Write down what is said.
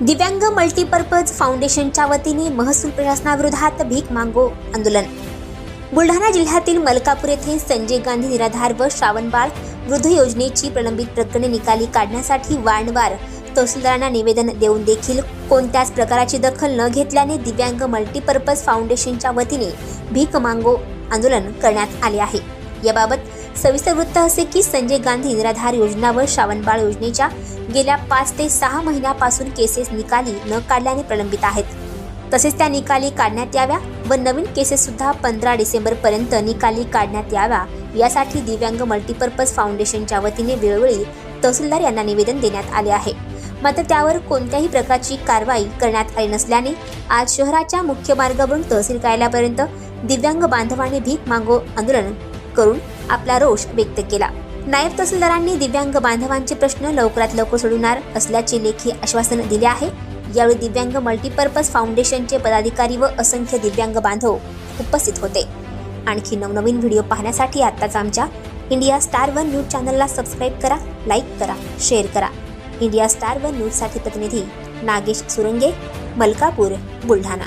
दिव्यांग मल्टीपर्पज फाउंडेशनच्या वतीने महसूल प्रशासनाविरोधात भीक मागो आंदोलन. बुलढाणा जिल्ह्यातील मलकापूर येथे संजय गांधी निराधार व श्रावणबाळ वृद्ध योजनेची प्रलंबित प्रकरणे निकाली काढण्यासाठी वारंवार तहसीलदारांना निवेदन देऊन देखील कोणत्याच प्रकाराची दखल न घेतल्याने दिव्यांग मल्टीपर्पज फाउंडेशनच्या वतीने भीक मागो आंदोलन करण्यात आले आहे. याबाबत सविस्तर वृत्त असे की संजय गांधी निराधार योजना व श्रावणबाळ योजनेच्या गेल्या पाच ते सहा महिन्यापासून केसेस निकाली न काढल्याने प्रलंबित आहेत. तसेच त्या निकाली काढण्यात याव्या व नवीन केसेस सुद्धा पंधरा डिसेंबर पर्यंत निकाली काढण्यात याव्या यासाठी दिव्यांग मल्टीपर्पज फाउंडेशनच्या वतीने वेळोवेळी तहसीलदार यांना निवेदन देण्यात आले आहे. मात्र त्यावर कोणत्याही प्रकारची कारवाई करण्यात आली नसल्याने आज शहराच्या मुख्य मार्गावरून तहसील कार्यालयापर्यंत दिव्यांग बांधवांनी भीक मागो आंदोलन करून आपला रोष व्यक्त केला. नायब तहसीलदारांनी दिव्यांग बांधवांचे प्रश्न लवकरात लवकर सोडवणार असल्याचे लेखी आश्वासन दिले आहे. यावेळी दिव्यांग मल्टीपर्पज फाउंडेशनचे पदाधिकारी व असंख्य दिव्यांग बांधव उपस्थित होते. आणखी नवनवीन व्हिडिओ पाहण्यासाठी आत्ताच आमच्या इंडिया स्टार वन न्यूज चॅनलला सबस्क्राईब करा लाईक करा शेअर करा. इंडिया स्टार वन न्यूजसाठी प्रतिनिधी नागेश सुरंगे मलकापूर बुलढाणा.